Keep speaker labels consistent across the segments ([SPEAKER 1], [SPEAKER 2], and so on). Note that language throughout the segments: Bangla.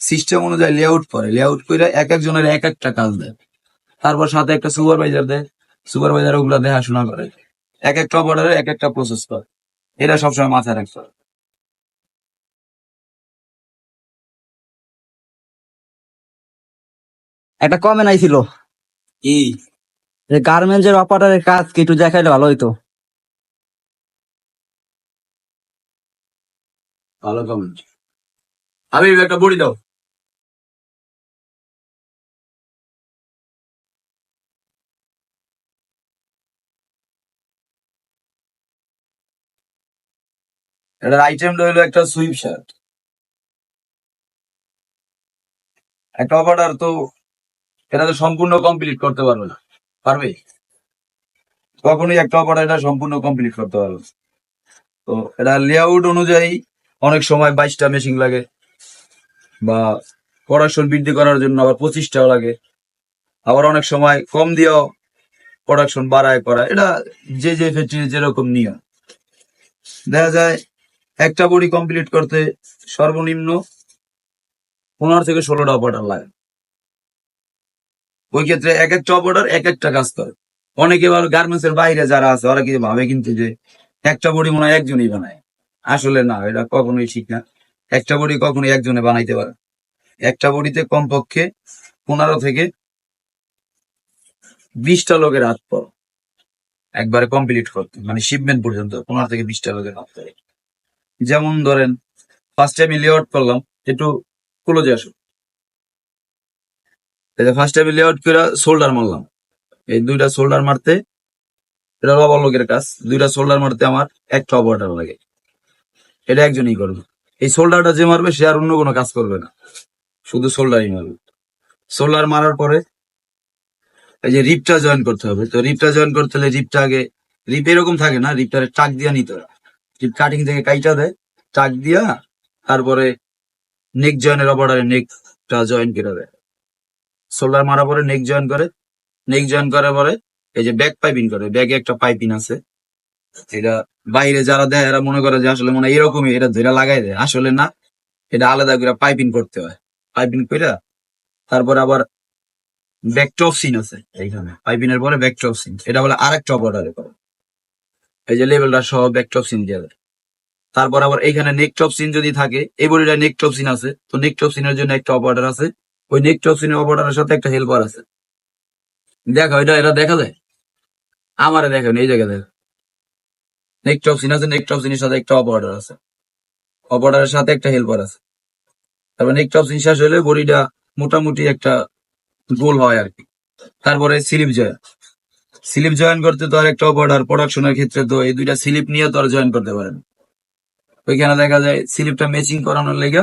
[SPEAKER 1] সিস্টেম অনুযায়ী লেআউট করে লেআউট করে এক একজনের এক একটা কাজ দেয়। তারপর সাথে একটা সুপারভাইজার দেয় সুপারভাইজার ওগুলা দেখাশোনা করে। এক একটা অপারেটর এক একটা প্রসেস করে। এটা সবসময় মাথায় রাখতে হবে।
[SPEAKER 2] একটা কমেন্ট আইছিল।
[SPEAKER 1] কি?
[SPEAKER 2] যে গার্মেন্টস এর অপারেটরের কাজ কি একটু দেখাইলে ভালো হইতো?
[SPEAKER 1] ভালো কমেন্ট আমি একটা বড়ি দাও। এটার আইটেমটা হলো একটা সুইপ শার্ট একটা অপারেটর তো এটা তো সম্পূর্ণ কমপ্লিট করতে পারবে না। পারবে? কখনোই একটা অপারেটর এটা সম্পূর্ণ কমপ্লিট করতে পারবে তো এটা লেআউট অনুযায়ী অনেক সময় বাইশটা মেশিন লাগে বা প্রোডাকশন বৃদ্ধি করার জন্য আবার পঁচিশটাও লাগে। আবার অনেক সময় কম দিয়েও প্রোডাকশন বাড়ায় করা এটা যে যে ফ্যাক্টরি যেরকম নিয়ম। দেখা যায় একটা বডি কমপ্লিট করতে সর্বনিম্ন পনেরো থেকে ষোলোটা অপারেটর লাগে। ওই ক্ষেত্রে এক একটা অপারেটর এক একটা কাজ করে। অনেকে আবার গার্মেন্টস এর বাইরে যারা আছে, ওরা কি ভাবে কিন্তু যে একটা বডি মনে হয় একজনই বানায়। আসলে না, এটা কখনোই ঠিক না। একটা বডি কখনোই একজনে বানাইতে পারে একটা বডিতে কমপক্ষে পনেরো থেকে বিশটা লোকের হাত পর একবারে কমপ্লিট করতে মানে শিপমেন্ট পর্যন্ত পনেরো থেকে বিশটা লোকের হাত পরে যেমন ধরেন ফার্স্ট টাইম লেআউট করলাম, একটু ক্লোজে আসো ফার্স্ট টাইম লেআউট করে শোল্ডার মারলাম। এই দুইটা শোল্ডার মারতে, এটা রবার লোকের কাজ, দুইটা শোল্ডার মারতে আমার একটা অপারেটর লাগে। এটা একজনই করবে। এই শোল্ডারটা যে মারবে, সে আর অন্য কোনো কাজ করবে না। শুধু শোল্ডারই মারবে। শোল্ডার মারার পরে, এই যে রিপটা জয়েন করতে হবে। তো রিপটা জয়েন করতে হলে রিপটা আগে রিপ এরকম থাকে না রিপটারে টাক দিয়ে নিতে হয়। কাটিং থেকে কাইটা দেয় টাক দিয়া, তারপরে নেক জয়েনের অপারেটরে নেকটা জয়েন করে দেয়। শোল্ডার মারার পরে নেক জয়েন করে নেক জয়েন করার পরে এই যে ব্যাক পাইপিং করে ব্যাগে একটা পাইপিং আছে। এটা বাইরে যারা দেয়, এরা মনে করে যে আসলে মনে এরকমই, এটা ধরে লাগাই দেয়। আসলে না, এটা আলাদা করে পাইপিং করতে হয়। পাইপিং করে তারপর আবার ব্যাকটপ সিন আছে এইখানে। পাইপিং এর পরে ব্যাকটপ সিন এটা বলে আরেকটা অপারেটরে করে। এই যে লেভেলটা সহ ব্যাকটপ সিন দিয়ে দেয়। তারপর আবার এইখানে নেকটপ সিন যদি থাকে, এই বডিটা নেকটপ সিন আছে, তো নেকটপ সিনের জন্য একটা অপারেটর আছে। ওই নেকটপ সিনের অপারেটরের সাথে একটা হেল্পার আছে। দেখো, এটা এটা দেখা যায়? আমারে দেখেন, এই জায়গায় দেখো নেকটপসিন আছে নেকটপসিনের সাথে একটা অপারেটর আছে। অপারেটরের সাথে একটা হেল্পার আছে। তারপর নেকটপসিন শেষ হলে বডিটা মোটামুটি একটা গোল হয় আর কি। তারপরে স্লিপ জয়েন স্লিপ জয়েন করতে তো আর একটা অপারেটর প্রোডাকশনের ক্ষেত্রে তো এই দুইটা স্লিপ নিয়ে তো আর জয়েন করতে পারেন। ওইখানে দেখা যায় স্লিপটা ম্যাচিং করানোর লেগে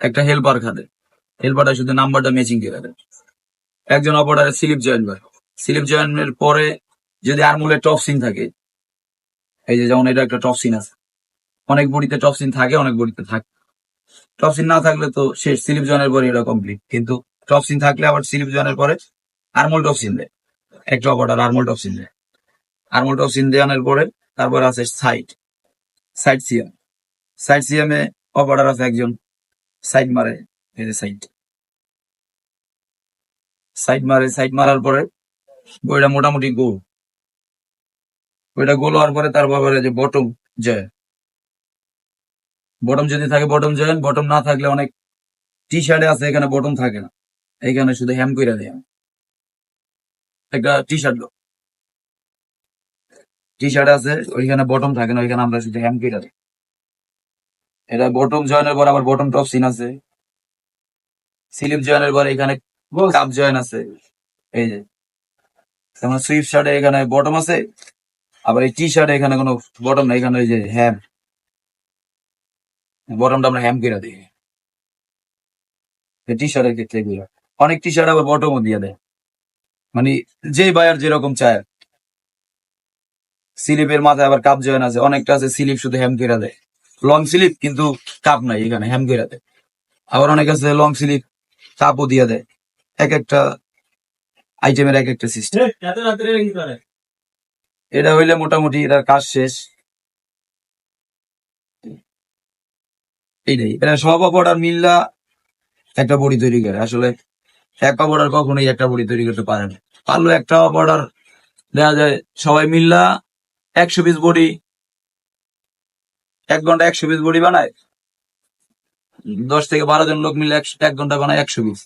[SPEAKER 1] একটা হেল্পার খাতে হেল্পারটা শুধু নাম্বারটা ম্যাচিং করে দেয়। একজন অপারেটর স্লিপ জয়েন করে। স্লিপ জয়েনের পরে যদি আরমুলে টপ সিন থাকে, এই যে যেমন এটা একটা টপ সিন আছে, অনেক বডিতে টপ সিন থাকে, অনেক বডিতে থাকে। টপ সিন না থাকলে তো শেষ, স্লিপ জয়েনের পরে এটা কমপ্লিট কিন্তু টপ সিন থাকলে আবার স্লিপ জয়েনের পরে আরমোল টপ সিন দেয়। একটা অপারেটর আরমোল টপ সিন দেয়। আরমোল টপ সিন দেওয়ানোর পরে তারপর আছে side side CM side CM এ অপারেটর আছে একজন সাইড মারে সাইড সাইড মারে সাইড মারার পরে বইটা মোটামুটি গোল। ওইটা গোল হওয়ার পরে তারপরে যে বটম জয়। বটম যদি থাকে বটম জয়েন বটম না থাকলে অনেক টি শার্টে আছে, এখানে বটম থাকে না। এইখানে শুধু হ্যাম করে দেয়। একটা টি শার্ট টি শার্ট আছে ওইখানে বটম থাকে না ওইখানে আমরা শুধু হ্যাম এটা বটম জয়েনের পর আবার বটম টপ সিন আছে। স্লিপ জয়েনের পর এখানে কাপ জয়েন আছে। এই যে। যেমন সুইফট শার্টে এখানে বটম আছে আবার এই টি শার্টে এখানে কোনো বটম নাই এখানে ওই যে হ্যাম বটমটা আমরা হ্যাম করে দিই টি শার্টের ক্ষেত্রে এগুলো। অনেক টি শার্ট আবার বটমও দিয়ে দেয়। মানে যে বায়ার যেরকম চায়। স্লিপের মাথায় আবার কাপ জয়েন আছে অনেকটা আছে স্লিপ শুধু হ্যাম করে দেয়। লং স্লিপ কিন্তু কাপ নাই এখানে হ্যাম করে দেয়। আবার অনেক আছে লং স্লিপ কাপও দিয়ে দেয়। এক একটা আইটেমের এক একটা সিস্টেম এটা হইলে মোটামুটি এটার কাজ শেষ। এইটাই এটা সব অপারেটর মিল্লা একটা বডি তৈরি করে। আসলে এক অপারেটর কখনোই একটা বডি তৈরি করতে পারে না। পারল একটা অপারেটর দেখা যায়, সবাই মিল্লা একশো পিস বডি, এক ঘণ্টা একশো পিস বডি বানায়। দশ থেকে বারো জন লোক মিলে এক ঘণ্টা বানায় একশো পিস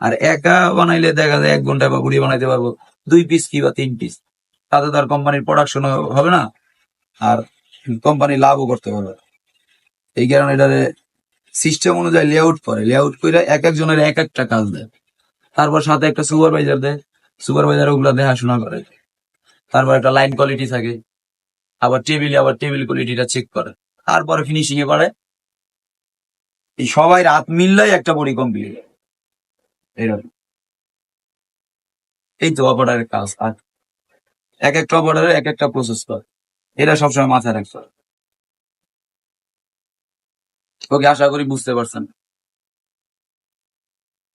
[SPEAKER 1] আর একা বানাইলে দেখা যায় এক ঘণ্টা বা বডি বানাইতে পারব দুই পিস কি বা তিন পিস তাতে তার কোম্পানির প্রোডাকশন হবে না, আর কোম্পানি লাভও করতে পারবে এই কারণে এটারে সিস্টেম অনুযায়ী লেআউট করে। লেআউট করে এক একজনের এক একটা কাজ দেয়। তারপর সাথে একটা সুপারভাইজার দেয়। সুপারভাইজার ওগুলা দেখাশোনা করে। তারপর একটা লাইন কোয়ালিটি থাকে। আবার টেবিলে আবার টেবিল কোয়ালিটিটা চেক করে। তারপরে ফিনিশিং এ করে এই সবাই রাত মিললেই একটা বডি কমপ্লিট এরকম। এই তো অপারেটারের কাজ। আর এক একটা অপারেটারের এক একটা প্রসেস করে। এটা সবসময় মাথায় রাখতে ওকে, আশা করি বুঝতে পারছেন।